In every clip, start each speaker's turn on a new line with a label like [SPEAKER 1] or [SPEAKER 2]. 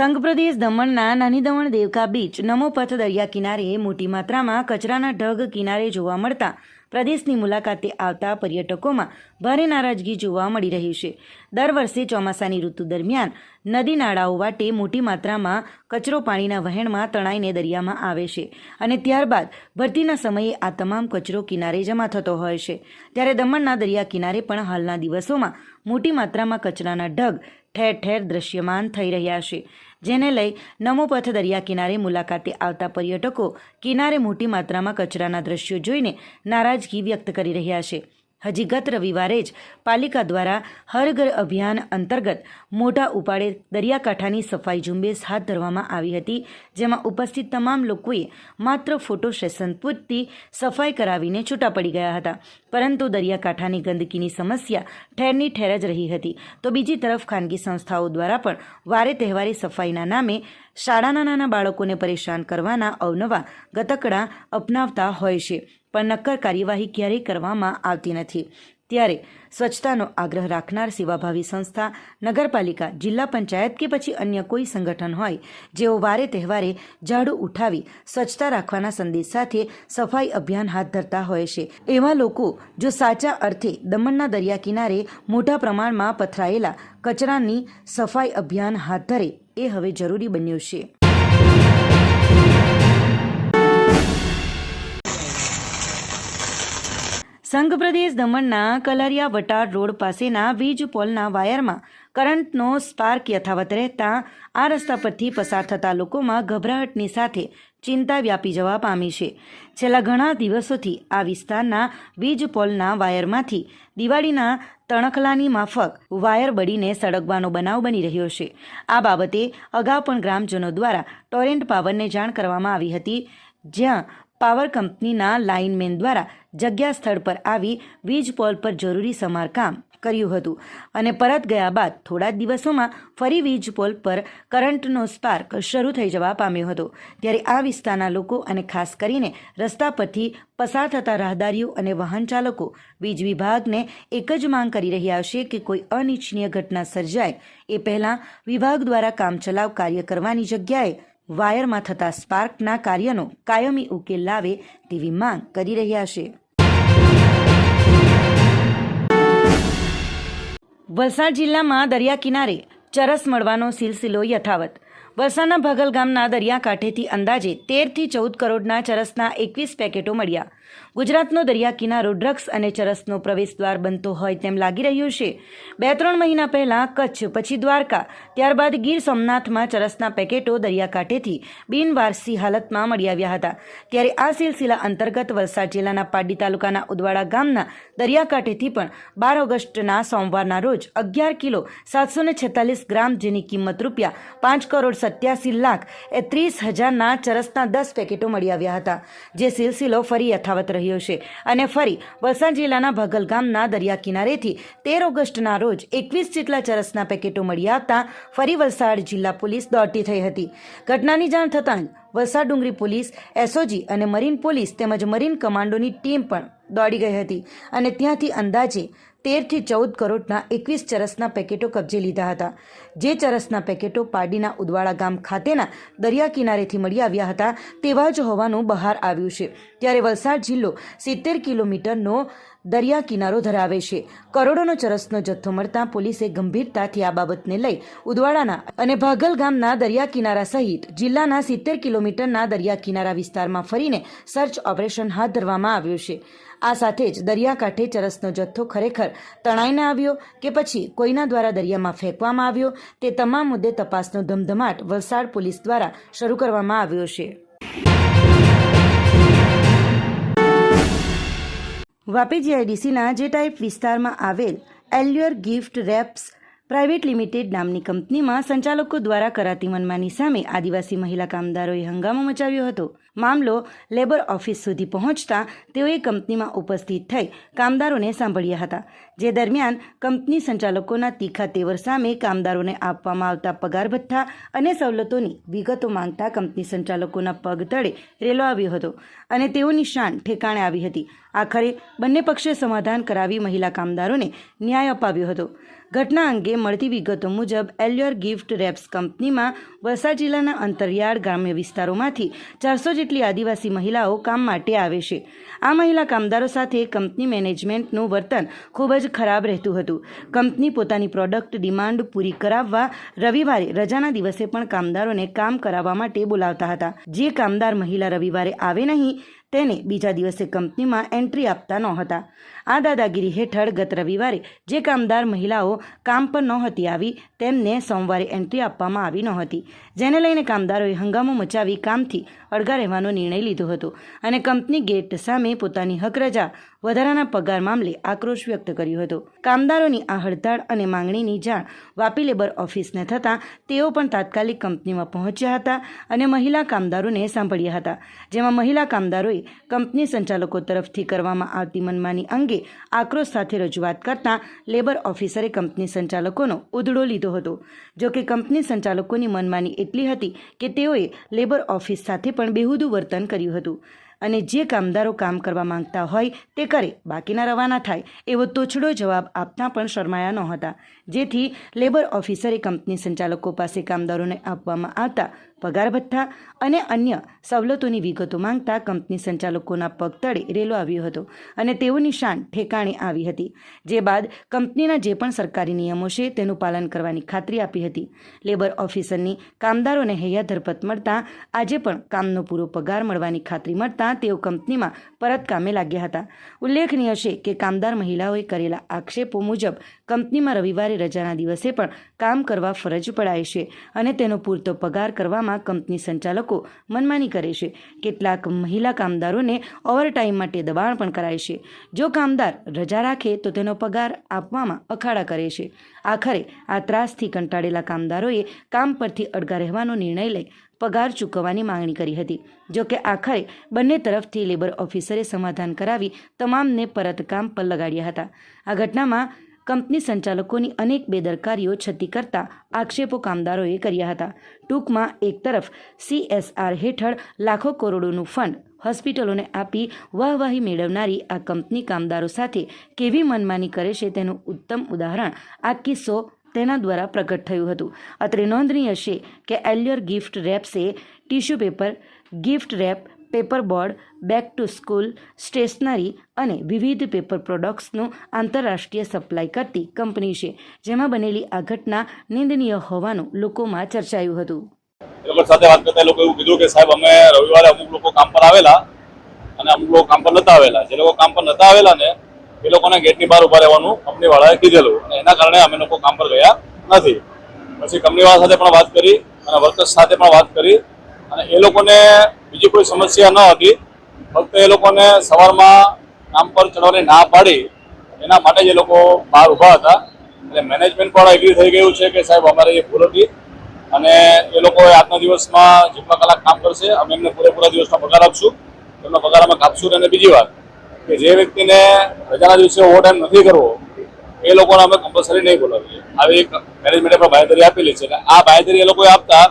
[SPEAKER 1] સંઘપ્રદેશ દમણના નાની દમણ દેવકા બીચ નમોપથ દરિયા કિનારે મોટી માત્રામાં કચરાના ઢગ કિનારે જોવા મળતા પ્રદેશની મુલાકાતે આવતા પર્યટકોમાં ભારે નારાજગી જોવા મળી રહી છે. દર વર્ષે ચોમાસાની ઋતુ દરમિયાન નદી નાળાઓ વાટે મોટી માત્રામાં કચરો પાણીના વહેણમાં તણાઈને દરિયામાં આવે છે અને ત્યારબાદ ભરતીના સમયે આ તમામ કચરો કિનારે જમા થતો હોય છે. ત્યારે દમણના દરિયા કિનારે પણ હાલના દિવસોમાં મોટી માત્રામાં કચરાના ઢગ ઠેર ઠેર દ્રશ્યમાન થઈ રહ્યા છે. જેને લઈ નમોપથ દરિયા કિનારે મુલાકાતે આવતા પર્યટકો કિનારે મોટી માત્રામાં કચરાના દ્રશ્યો જોઈને નારાજગી વ્યક્ત કરી રહ્યા છે. હજી ગત રવિવારે જ પાલિકા દ્વારા હર ઘર અભિયાન અંતર્ગત મોટા ઉપાડે દરિયાકાંઠાની સફાઈ ઝુંબેશ હાથ ધરવામાં આવી હતી, જેમાં ઉપસ્થિત તમામ લોકોએ માત્ર ફોટો સેશન પૂરતી સફાઈ કરાવીને છૂટા પડી ગયા હતા. પરંતુ દરિયાકાંઠાની ગંદકીની સમસ્યા ઠેરની ઠેર જ રહી હતી. તો બીજી તરફ ખાનગી સંસ્થાઓ દ્વારા પણ વારે તહેવારે સફાઈના નામે શાળાના નાના બાળકોને પરેશાન કરવાના અવનવા ગતકડા અપનાવતા હોય છે. પણ નક્કર કાર્યવાહી ક્યારેય કરવામાં આવતી નથી. ત્યારે સ્વચ્છતાનો આગ્રહ રાખનાર સેવાભાવી સંસ્થા, નગરપાલિકા, જિલ્લા પંચાયત કે પછી અન્ય કોઈ સંગઠન હોય, જેઓ વારે તહેવારે ઝાડુ ઉઠાવી સ્વચ્છતા રાખવાના સંદેશ સાથે સફાઈ અભિયાન હાથ ધરતા હોય છે. એવા લોકો જો સાચા અર્થે દમણના દરિયા કિનારે મોટા પ્રમાણમાં પથરાયેલા કચરાની સફાઈ અભિયાન હાથ ધરે, એ હવે જરૂરી બન્યું છે. સંઘ પ્રદેશ દમણના કલરિયા વટાર રોડ પાસેના વીજ પોલના વાયરમાં કરંટનો સ્પાર્ક યથાવત રહેતા આ રસ્તા પરથી પસાર થતા લોકોમાં ગભરાહટની સાથે ચિંતા વ્યાપી જવા પામી છે. છેલ્લા ઘણા દિવસોથી આ વિસ્તારના વીજ પોલના વાયરમાંથી દિવાળીના તણખલાની માફક વાયર બળીને સળગવાનો બનાવ બની રહ્યો છે. આ બાબતે અગાઉ પણ ગ્રામજનો દ્વારા ટોરેન્ટ પાવરને જાણ કરવામાં આવી હતી, જ્યાં પાવર કંપનીના લાઇનમેન દ્વારા જગ્યા સ્થળ પર આવી વીજ પોલ પર જરૂરી સમારકામ કર્યું હતું. અને પરત ગયા બાદ થોડા દિવસોમાં ફરી વીજ પોલ પર કરંટનો સ્પાર્ક શરૂ થઈ જવા પામ્યો હતો. ત્યારે આ વિસ્તારના લોકો અને ખાસ કરીને રસ્તા પરથી પસાર થતા રાહદારીઓ અને વાહન ચાલકો વીજ વિભાગને એક જ માંગ કરી રહ્યા છે કે કોઈ અનિચ્છનીય ઘટના સર્જાય. એ પહેલાં વિભાગ દ્વારા કામચલાઉ કાર્ય કરવાની જગ્યાએ વાયરમાં થતા સ્પાર્કના કાર્યનો કાયમી ઉકેલ લાવે તેવી માંગ કરી રહ્યા છે. વલસાડ જિલ્લામાં દરિયા કિનારે ચરસ મળવાનો સિલસિલો યથાવત. વલસાડના ભગલ ગામના દરિયાકાંઠેથી અંદાજે તેરથી ચૌદ કરોડના ચરસના એકવીસ પેકેટો મળ્યા. ગુજરાતનો દરિયા કિનારો ડ્રગ્સ અને ચરસનો પ્રવેશદ્વાર બનતો હોય તેમ લાગી રહ્યું છે. બે ત્રણ મહિના પહેલાં કચ્છ, પછી દ્વારકા, ત્યારબાદ ગીર સોમનાથમાં ચરસના પેકેટો દરિયાકાંઠેથી બિનવારસી હાલતમાં મળી આવ્યા હતા. ત્યારે આ સિલસિલા અંતર્ગત વલસાડ જિલ્લાના પાડી તાલુકાના ઉદવાડા ગામના દરિયાકાંઠેથી પણ બાર ઓગસ્ટના સોમવારના રોજ અગિયાર કિલો સાતસો છેતાલીસ ગ્રામ જેની કિંમત રૂપિયા પાંચ કરોડ સત્યાસી લાખ એ ત્રીસ હજારના ચરસના દસ પેકેટો મળી આવ્યા હતા. જે સિલસિલો ફરી યથાવત રહ્યો છે. અને ફરી, વલસાડ જિલ્લાના ભગલ ગામના દરિયા કિનારેથી તેર ઓગસ્ટના રોજ એકવીસ જેટલા ચરસના પેકેટો મળી આવતા ફરી વલસાડ જિલ્લા પોલીસ દોડતી થઈ હતી. ઘટનાની જાણ થતાં જ વલસાડ ડુંગરી પોલીસ, એસઓજી અને મરીન પોલીસ તેમજ મરીન કમાન્ડોની ટીમ પણ દોડી ગઈ હતી અને ત્યાંથી અંદાજે તેરથી ચૌદ કરોડના એકવીસ ચરસના પેકેટો કબજે લીધા હતા. જે ચરસના પેકેટો પાડીના ઉદવાડા ગામ ખાતેના દરિયા કિનારેથી મળી આવ્યા હતા તેવા જ હોવાનું બહાર આવ્યું છે. ત્યારે વલસાડ જિલ્લો સિત્તેર કિલોમીટરનો દરિયા કિનારો ધરાવે છે. કરોડોનો ચરસનો જથ્થો મળતા પોલીસે ગંભીરતાથી આ બાબતને લઈ ઉદવાડાના અને ભાગલ ગામના દરિયા કિનારા સહિત જિલ્લાના સિત્તેર કિલોમીટરના દરિયા કિનારા વિસ્તારમાં ફરીને સર્ચ ઓપરેશન હાથ ધરવામાં આવ્યું છે. આ સાથે જ દરિયાકાંઠે ચરસનો જથ્થો ખરેખર તણાઈને આવ્યો કે પછી કોઈના દ્વારા દરિયામાં ફેંકવામાં આવ્યો તે તમામ મુદ્દે તપાસનો ધમધમાટ વલસાડ પોલીસ દ્વારા શરૂ કરવામાં આવ્યો છે. વાપી જીઆઈડીસીના જે ટાઈપ વિસ્તારમાં આવેલ Allure gift wraps private limited નામની કંપનીમાં સંચાલકો દ્વારા કરાતી મનમાની સામે આદિવાસી મહિલા કામદારોએ હંગામો મચાવ્યો હતો. મામલો લેબર ઓફિસ સુધી પહોંચતા તેઓએ કંપનીમાં ઉપસ્થિત થઈ કામદારોને સાંભળ્યા હતા, જે દરમિયાન કંપની સંચાલકોના તીખા તેવર સામે કામદારોને આપવામાં આવતા પગાર ભથ્થા અને સવલતોની વિગતો માંગતા કંપની સંચાલકોના પગ તળે રેલો આવ્યો હતો અને તેઓની શાન ઠેકાણે આવી હતી. આખરે બંને પક્ષે સમાધાન કરાવી મહિલા કામદારોને ન્યાય અપાવ્યો હતો. ઘટના અંગે મળતી વિગતો મુજબ એલ્યોર ગિફ્ટ રેપ્સ કંપનીમાં વલસાડ જિલ્લાના અંતરિયાળ ગ્રામ્ય વિસ્તારોમાંથી ચારસો જેટલી આદિવાસી મહિલાઓ કામ માટે આવે છે. આ મહિલા કામદારો સાથે કંપની મેનેજમેન્ટનું વર્તન ખૂબ જ ખરાબ રહેતું હતું. કંપની પોતાની પ્રોડક્ટ ડિમાન્ડ પૂરી કરાવવા રવિવારે, રજાના દિવસે પણ કામદારોને કામ કરાવવા માટે બોલાવતા હતા. જે કામદાર મહિલા રવિવારે આવે નહીં, તેને બીજા દિવસે કંપનીમાં એન્ટ્રી આપતા નહોતા. આ દાદાગીરી હેઠળ ગત રવિવારે જે કામદાર મહિલાઓ કામ પર નહોતી આવી, તેમને સોમવારે એન્ટ્રી આપવામાં આવી નહોતી. જેને લઈને કામદારોએ હંગામો મચાવી કામથી અડગા રહેવાનો નિર્ણય લીધો હતો અને કંપની ગેટ સામે પોતાની હક રજા વધારાના પગાર મામલે આક્રોશ વ્યક્ત કર્યો હતો. કામદારોની આ હડતાળ અને માંગણીની જાણ વાપી લેબર ઓફિસને થતાં તેઓ પણ તાત્કાલિક કંપનીમાં પહોંચ્યા હતા અને મહિલા કામદારોને સાંભળ્યા હતા, જેમાં મહિલા કામદારોએ કંપની સંચાલકો તરફથી કરવામાં આવતી મનમાની અંગે આક્રોશ સાથે રજૂઆત કરતાં લેબર ઓફિસરે કંપની સંચાલકોનો ઉધડો લીધો હતો. જો કે કંપની સંચાલકોની મનમાની એટલી હતી કે તેઓએ લેબર ઓફિસ સાથે પણ બેહુદું વર્તન કર્યું હતું. અને જે કામદારો કામ કરવા માંગતા હોય તે કરે, બાકીના રવાના થાય એવો તોછડો જવાબ આપતા પણ શરમાયા નહોતા. જેથી લેબર ઓફિસરે કંપની સંચાલકો પાસે કામદારોને આપવામાં આવતા પગાર ભથ્થા અને અન્ય સવલતોની વિગતો માંગતા કંપની સંચાલકોના પગ તળે રેલો આવ્યો હતો અને તેઓની શાન ઠેકાણે આવી હતી. જે બાદ કંપનીના જે પણ સરકારી નિયમો છે તેનું પાલન કરવાની ખાતરી આપી હતી. લેબર ઓફિસરની કામદારોને હૈયા ધરપત મળતા આજે પણ કામનો પૂરો પગાર મળવાની ખાતરી મળતા તેઓ કંપનીમાં પરત કામે લાગ્યા હતા. ઉલ્લેખનીય છે કે કામદાર મહિલાઓએ કરેલા આક્ષેપો મુજબ કંપનીમાં રવિવારે રજાના દિવસે પણ કામ કરવા ફરજ પડાય અને તેનો પૂરતો પગાર કરવામાં કંપની સંચાલકો મનમાની કરે છે. કેટલાક મહિલા કામદારોને ઓવરટાઈમ માટે દબાણ પણ કરાય છે. જો કામદાર રજા રાખે તો તેનો પગાર આપવામાં અખાડા કરે છે. આખરે આ ત્રાસથી કંટાળેલા કામદારોએ કામ પરથી અડગા રહેવાનો નિર્ણય લઈ પગાર ચૂકવવાની માંગણી કરી હતી. જો કે આખરે બંને તરફથી લેબર ઓફિસરે સમાધાન કરાવી તમામને પરત કામ પર લગાડ્યા હતા. આ ઘટનામાં કંપની સંચાલકોની અનેક બેદરકારીઓ છતી કરતા આક્ષેપો કામદારોએ કર્યા હતા. ટૂંકમાં એક તરફ સીએસઆર હેઠળ લાખો કરોડોનું ફંડ હોસ્પિટલોને આપી વાહવાહી મેળવનારી આ કંપની કામદારો સાથે કેવી મનમાની કરે છે તેનું ઉત્તમ ઉદાહરણ આ કિસ્સો તેના દ્વારા પ્રગટ થયું હતું. અત્રે નોંધનીય છે કે Allure gift રેપ્સે tissue paper, gift wrap paper board back to school, stationery અને વિવિધ પેપર પ્રોડક્ટ્સનું આંતરરાષ્ટ્રીય સપ્લાય કરતી કંપની છે, જેમાં બનેલી આ ઘટના નિંદનીય હોવાનું લોકોમાં ચર્ચાયું હતું.
[SPEAKER 2] એ લોકો સાથે વાત કરતા લોકો એવું કીધું કે, સાહેબ, અમે રવિવારે અમુક લોકો કામ પર આવેલા અને અમુક લોકો કામ પર નતા આવેલા. જે લોકો કામ પર નતા આવેલા ને, એ લોકોને ગેટની બહાર ઊભા રહેવાનું કંપની વાળાએ કીધેલું અને એના કારણે અમે લોકો કામ પર ગયા નથી. પછી કંપની વાળા સાથે પણ વાત કરી અને વર્કર્સ સાથે પણ વાત કરી અને એ લોકોને બીજી કોઈ સમસ્યા ન હતી. ફક્ત એ લોકોને સવારમાં કામ પર ચડવાની ના પાડી, એના માટે જ લોકો બહાર ઊભા હતા. એટલે મેનેજમેન્ટ પણ એગ્રી થઈ ગયું છે કે સાહેબ અમારે એ ભૂલ હતી. અને એ લોકો આજના દિવસમાં જેટલા કલાક કામ કરશે, અમે એમને પૂરેપૂરા દિવસનો પગાર આપશું. એમનો પગાર અમે કાપશું. અને બીજી વાત કે જે વ્યક્તિને રજાના દિવસે ઓવર ટાઈમ નથી કરવો, એ લોકોને અમે કમ્પલસરી નહીં બોલાવીએ. આવી એક મેનેજમેન્ટે પણ બાંયધરી આપેલી છે. અને આ બાંયધરી એ લોકોએ આપતા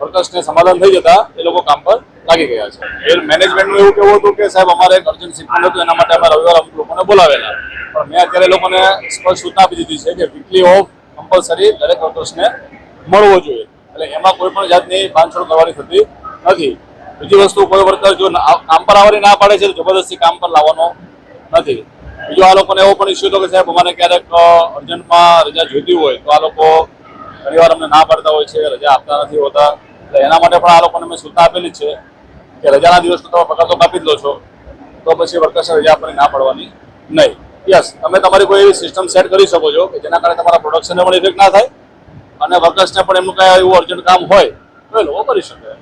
[SPEAKER 2] વર્કર્સને સમાધાન થઈ જતા એ લોકો કામ પર લાગી ગયા છે. એ મેનેજમેન્ટનું એવું કેવું હતું કે, સાહેબ, અમારે એક અર્જન્ટ શિફ્ટ હતું, એના માટે અમે રવિવારે અમુક લોકોને બોલાવેલા. પણ મેં અત્યારે લોકોને સ્પષ્ટ સૂચના આપી દીધી છે કે વીકલી ઓફ કમ્પલસરી દરેક વર્કર્સને મળવો જોઈએ. એટલે એમાં કોઈ પણ જાતની બાંધછોડ કરવાની થતી નથી. બીજી વસ્તુ, કોઈ વર્કર જો કામ પર આવવાની ના પાડે છે, તો જબરદસ્તી કામ પર લાવવાનો નથી. બીજો આ લોકોને એવો પણ ઇસ્યુ હતો કે, સાહેબ, અમારે ક્યારેક અર્જન્ટમાં રજા જોઈતી હોય, તો આ લોકો ઘણીવાર અમને ના પાડતા હોય છે, રજા આપતા નથી હોતા. એટલે એના માટે પણ આ લોકોને મેં સૂચના આપેલી છે. કે રજાના દિવસનો તમે પગાર તો કાપી જ લો છો, તો પછી વર્કર્સને રજા આપવાની ના પડવાની નહીં. યસ તમે તમારી કોઈ એવી સિસ્ટમ સેટ કરી શકો છો કે જેના કારણે તમારા પ્રોડક્શનને પણ ઇફેક્ટ ના થાય અને વર્કર્સને પણ એમનું કાંઈ એવું અર્જન્ટ કામ હોય તો એ લોકો કરી શકે.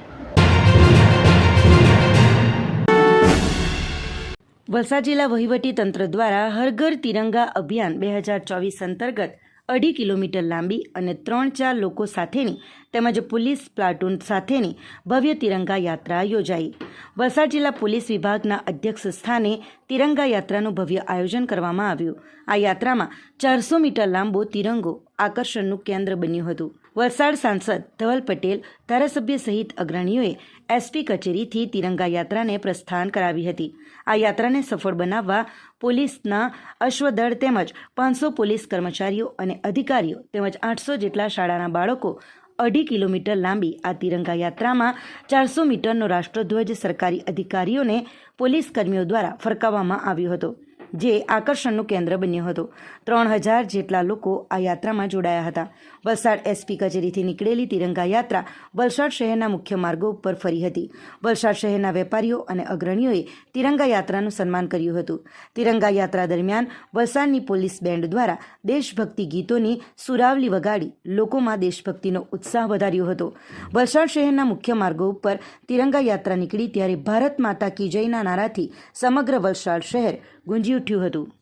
[SPEAKER 1] વલસાડ જિલ્લા વહીવટી તંત્ર દ્વારા હર ઘર તિરંગા અભિયાન બે હજાર ચોવીસ અંતર્ગત અઢી કિલોમીટર લાંબી અને ત્રણ ચાર લોકો સાથેની તેમજ પોલીસ પ્લાટૂન સાથેની ભવ્ય તિરંગા યાત્રા યોજાઈ. વલસાડ જિલ્લા પોલીસ વિભાગના અધ્યક્ષ સ્થાને તિરંગા યાત્રાનું ભવ્ય આયોજન કરવામાં આવ્યું. આ યાત્રામાં ચારસો મીટર લાંબો તિરંગો આકર્ષણનું કેન્દ્ર બન્યું હતું. વલસાડ સાંસદ ધવલ પટેલ ધારાસભ્ય સહિત અગ્રણીઓએ એસપી કચેરીથી તિરંગા યાત્રાને પ્રસ્થાન કરાવી હતી. આ યાત્રાને સફળ બનાવવા પોલીસના અશ્વદળ તેમજ પાંચસો પોલીસ કર્મચારીઓ અને અધિકારીઓ તેમજ આઠસો જેટલા શાળાના બાળકો અઢી કિલોમીટર લાંબી આ તિરંગા યાત્રામાં ચારસો મીટરનો રાષ્ટ્રધ્વજ સરકારી અધિકારીઓને પોલીસ કર્મીઓ દ્વારા ફરકાવવામાં આવ્યો હતો. જે આકર્ષણનું કેન્દ્ર બન્યો હતો. ત્રણ હજાર જેટલા લોકો આ યાત્રામાં જોડાયા હતા. વલસાડ એસપી કચેરીથી નીકળેલી તિરંગા યાત્રા વલસાડ શહેરના મુખ્ય માર્ગો ઉપર ફરી હતી. વલસાડ શહેરના વેપારીઓ અને અગ્રણીઓએ તિરંગા યાત્રાનું સન્માન કર્યું હતું. તિરંગા યાત્રા દરમિયાન વલસાડની પોલીસ બેન્ડ દ્વારા દેશભક્તિ ગીતોની સુરાવલી વગાડી લોકોમાં દેશભક્તિનો ઉત્સાહ વધાર્યો હતો. વલસાડ શહેરના મુખ્ય માર્ગો ઉપર તિરંગા યાત્રા નીકળી ત્યારે ભારત માતા કી જયના નારાથી સમગ્ર વલસાડ શહેર ગુંજી ઉઠ્યું હતું.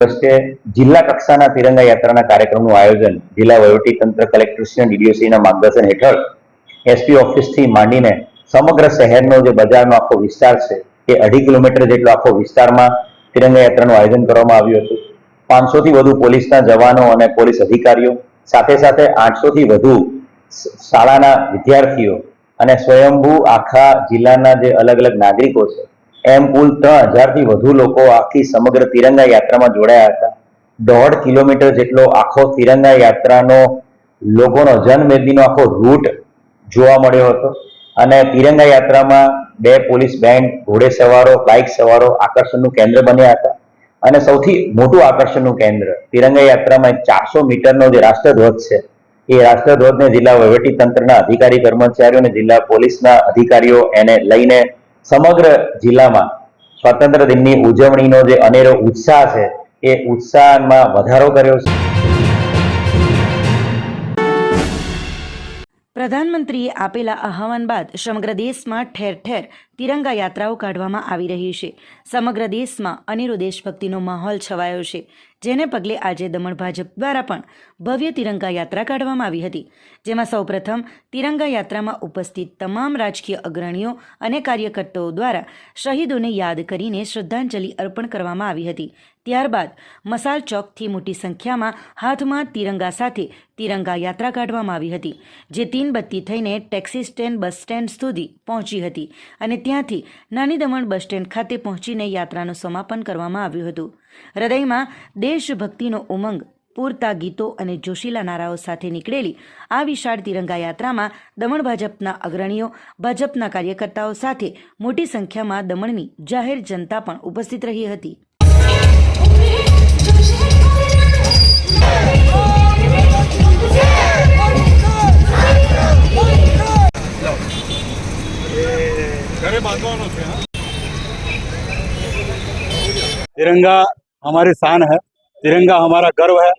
[SPEAKER 3] પ્રશ્ને જિલ્લા કક્ષાના તિરંગા યાત્રાના કાર્યક્રમનું આયોજન જિલ્લા વહીવટી તંત્ર કલેક્ટરશ્રી ડીડીઓસીના માર્ગદર્શન હેઠળ એસપી ઓફિસથી માંડીને સમગ્ર શહેરનો જે બજારનો આખો વિસ્તાર છે, એ અઢી કિલોમીટર જેટલો આખો વિસ્તારમાં તિરંગા યાત્રાનું આયોજન કરવામાં આવ્યું હતું. પાંચસો થી વધુ પોલીસના જવાનો અને પોલીસ અધિકારીઓ, સાથે સાથે આઠસો થી વધુ શાળાના વિદ્યાર્થીઓ અને સ્વયંભૂ આખા જિલ્લાના જે અલગ અલગ નાગરિકો છે એમ કુલ ત્રણ હજારથી વધુ લોકો આખી સમગ્ર તિરંગા યાત્રામાં જોડાયા હતા. દોઢ કિલોમીટર જેટલો આખો તિરંગા યાત્રાનો લોકોનો જનમેદનીનો આખો રૂટ જોવા મળ્યો હતો અને તિરંગા યાત્રામાં બે પોલીસ બેન્ડ, ઘોડે સવારો, બાઇક સવારો આકર્ષણનું કેન્દ્ર બન્યા હતા. અને સૌથી મોટું આકર્ષણનું કેન્દ્ર તિરંગા યાત્રામાં ચારસો મીટરનો જે રાષ્ટ્રધ્વજ છે, એ રાષ્ટ્રધ્વજને જિલ્લા વહીવટી તંત્રના અધિકારી કર્મચારીઓ અને જિલ્લા પોલીસના અધિકારીઓ એને લઈને સમગ્ર જિલ્લામાં સ્વાતંત્ર્ય દિનની ઉજવણીનો જે અનેરો ઉત્સાહ છે, એ ઉત્સાહમાં વધારો કર્યો છે.
[SPEAKER 1] પ્રધાનમંત્રીએ આપેલા આહવાન બાદ સમગ્ર દેશમાં ઠેર ઠેર તિરંગા યાત્રાઓ કાઢવામાં આવી રહી છે. સમગ્ર દેશમાં અનેરો દેશભક્તિનો માહોલ છવાયો છે. જેને પગલે આજે દમણ ભાજપ દ્વારા પણ ભવ્ય તિરંગા યાત્રા કાઢવામાં આવી હતી, જેમાં સૌપ્રથમ તિરંગા યાત્રામાં ઉપસ્થિત તમામ રાજકીય અગ્રણીઓ અને કાર્યકર્તાઓ દ્વારા શહીદોને યાદ કરીને શ્રદ્ધાંજલિ અર્પણ કરવામાં આવી હતી. ત્યારબાદ મસાલ ચોકથી મોટી સંખ્યામાં હાથમાં તિરંગા સાથે તિરંગા યાત્રા કાઢવામાં આવી હતી, જે તીનબત્તી થઈને ટેક્સી સ્ટેન્ડ, બસ સ્ટેન્ડ સુધી પહોંચી હતી અને ત્યાંથી નાની દમણ બસ સ્ટેન્ડ ખાતે પહોંચીને યાત્રાનું સમાપન કરવામાં આવ્યું હતું. હૃદયમાં દેશભક્તિનો ઉમંગ, પૂરતા ગીતો અને જોશીલા નારાઓ સાથે નીકળેલી આ વિશાળ તિરંગા યાત્રામાં દમણ ભાજપના અગ્રણીઓ, ભાજપના કાર્યકર્તાઓ સાથે મોટી સંખ્યામાં દમણની જાહેર જનતા પણ ઉપસ્થિત રહી હતી.
[SPEAKER 4] तिरंगा हमारी शान है, तिरंगा हमारा गर्व है।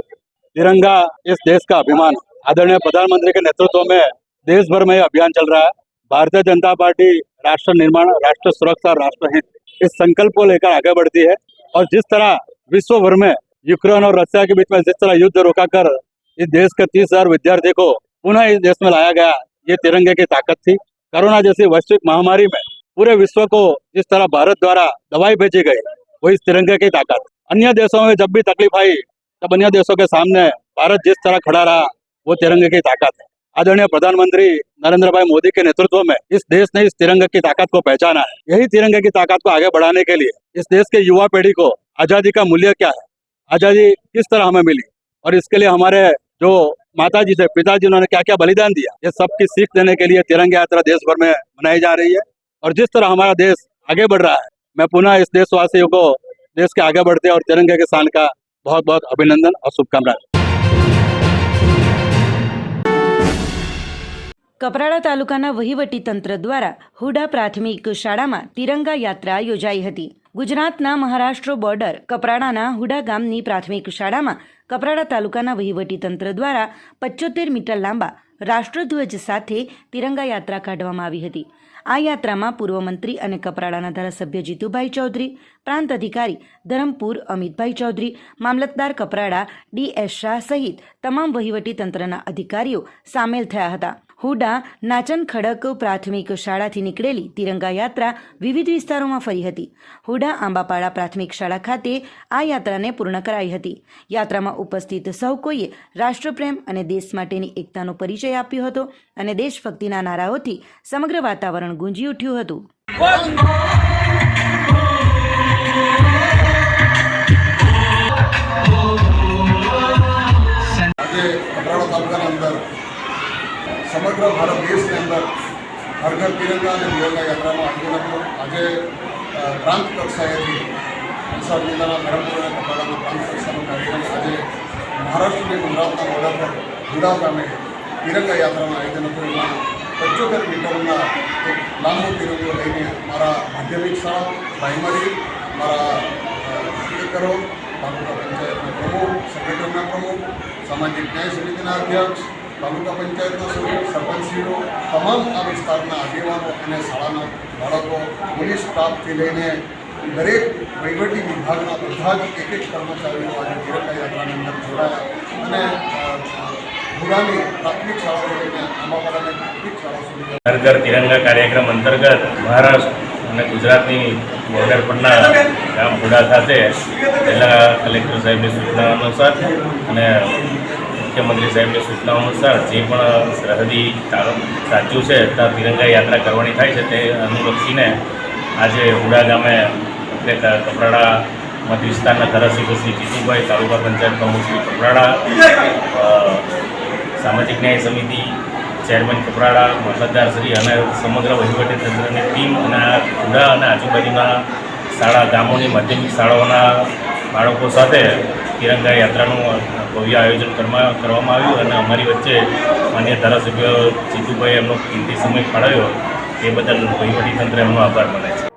[SPEAKER 4] तिरंगा इस देश का अभिमान आदरणीय प्रधानमंत्री के नेतृत्व में देश भर में अभियान चल रहा है। भारतीय जनता पार्टी राष्ट्र निर्माण, राष्ट्र सुरक्षा राष्ट्र हित इस संकल्प को लेकर आगे बढ़ती है और जिस तरह विश्व भर में यूक्रेन और रशिया के बीच में जिस तरह युद्ध रोका कर इस देश के तीस हज़ार विद्यार्थी को पुनः इस देश में लाया गया, ये तिरंगे की ताकत थी। कोरोना जैसी वैश्विक महामारी में पूरे विश्व को जिस तरह भारत द्वारा दवाई भेजी गई वो इस तिरंगे की ताकत। अन्य देशों में जब भी तकलीफ़ आई, तब अन्य देशों के सामने भारत जिस तरह खड़ा रहा, वो तिरंगे की ताकत है। आदरणीय प्रधानमंत्री नरेंद्र भाई मोदी के नेतृत्व में इस देश ने इस तिरंगे की ताकत को पहचाना है। यही तिरंगे की ताकत को आगे बढ़ाने के लिए इस देश के युवा पीढ़ी को आज़ादी का मूल्य क्या है? आज़ादी किस तरह हमें मिली? और इसके लिए हमारे जो माता जी थे, पिताजी, उन्होंने क्या क्या बलिदान दिया? ये सबकी सीख देने के लिए तिरंगा यात्रा देश भर में मनाई जा रही है। और जिस तरह हमारा देश आगे बढ़ रहा है मैं पुनः इस देशवासियों को देश के आगे बढ़ते और तिरंगे के साल का बहुत बहुत अभिनंदन और शुभकामनाएं
[SPEAKER 1] કપરાડા તાલુકાના વહીવટી તંત્ર દ્વારા હુડા પ્રાથમિક શાળામાં તિરંગા યાત્રા યોજાઈ હતી ગુજરાતના મહારાષ્ટ્ર બોર્ડર કપરાડાના હુડા ગામની પ્રાથમિક શાળામાં કપરાડા તાલુકાના વહીવટીતંત્ર દ્વારા પચોતેર મીટર લાંબા રાષ્ટ્રધ્વજ સાથે તિરંગા યાત્રા કાઢવામાં આવી હતી આ યાત્રામાં પૂર્વ મંત્રી અને કપરાડાના ધારાસભ્ય જીતુભાઈ ચૌધરી, પ્રાંત અધિકારી ધરમપુર અમિતભાઈ ચૌધરી, મામલતદાર કપરાડા ડી એસ શાહ સહિત તમામ વહીવટી તંત્રના અધિકારીઓ સામેલ થયા હતા. હુડા, નાચન ખડક પ્રાથમિક શાળાથી નીકળેલી તિરંગા યાત્રા વિવિધ વિસ્તારોમાં ફરી હતી. હુડા, આંબાપાડા પ્રાથમિક શાળા ખાતે આ યાત્રાને પૂર્ણ કરાઈ હતી. યાત્રામાં ઉપસ્થિત સૌ કોઈએ રાષ્ટ્રપ્રેમ અને દેશ માટેની એકતાનો પરિચય આપ્યો હતો અને દેશભક્તિના નારાઓથી સમગ્ર વાતાવરણ ગુંજી ઉઠ્યું હતું.
[SPEAKER 5] અંદર સમગ્ર ભારત દેશની અંદર હર ઘર તિરંગા અને તિરંગા યાત્રાનું હતું આજે પ્રાંત કક્ષાએથી વલસાડ જિલ્લાના ધરમપુર અને કપરાડાના પ્રાંત કક્ષાનો કાર્યક્રમ આજે મહારાષ્ટ્ર અને ગુજરાતના બોર્ડર પર ગુડા ગામે તિરંગા યાત્રાનું આયોજન હતું. એમાં પંચોતેર મીટરના એક લાંબો તિરંગો લઈને મારા માધ્યમિક શાળા, પ્રાઇમરી, મારા કાર્યકરો તાલુકા પંચાયતના પ્રમુખ, સંગઠનના પ્રમુખ, સામાજિક ન્યાય સમિતિના અધ્યક્ષ તાલુકા પંચાયતના સભ્યો સરપંચશ્રીઓ, તમામ આ વિસ્તારના આગેવાનો અને શાળાના બાળકો, પોલીસ સ્ટાફથી લઈને દરેક વહીવટી વિભાગના બધા જ એક એક કર્મચારીઓ આજે તિરંગા યાત્રાની અંદર જોડાયા. અને ભુરાની પ્રાથમિક શાળાઓ લઈને આંબાપાડાની પ્રાથમિક શાળા સુધી
[SPEAKER 6] ઘર ઘર તિરંગા કાર્યક્રમ અંતર્ગત મહારાષ્ટ્ર અને ગુજરાતની બોર્ડર પરના ગામ ભૂડા ખાતે જિલ્લા કલેક્ટર સાહેબની સૂચના અનુસાર અને મુખ્યમંત્રી સાહેબની સૂચના અનુસાર જે પણ સરહદી રાજ્યો છે ત્યાં તિરંગા યાત્રા કરવાની થાય છે, તે અનુલક્ષીને આજે હુડા ગામે એટલે કપરાડા મત વિસ્તારના ધારાસભ્ય શ્રી જીતુભાઈ તાલુકા પંચાયત પ્રમુખ શ્રી કપરાડા સામાજિક ન્યાય સમિતિ ચેરમેન કપરાડા શ્રી અને સમગ્ર વહીવટી તંત્રની ટીમ અને હુડા અને આજુબાજુના શાળા ગામોની માધ્યમિક શાળાઓના બાળકો સાથે તિરંગા યાત્રાનું ભવ્ય આયોજન કરવા કરવામાં આવ્યું અને અમારી વચ્ચે માન્ય ધારાસભ્ય જીતુભાઈ એમનો કિંમતી સમય ફાળવ્યો. એ બદલ વહીવટીતંત્ર એમનો આભાર માને છે.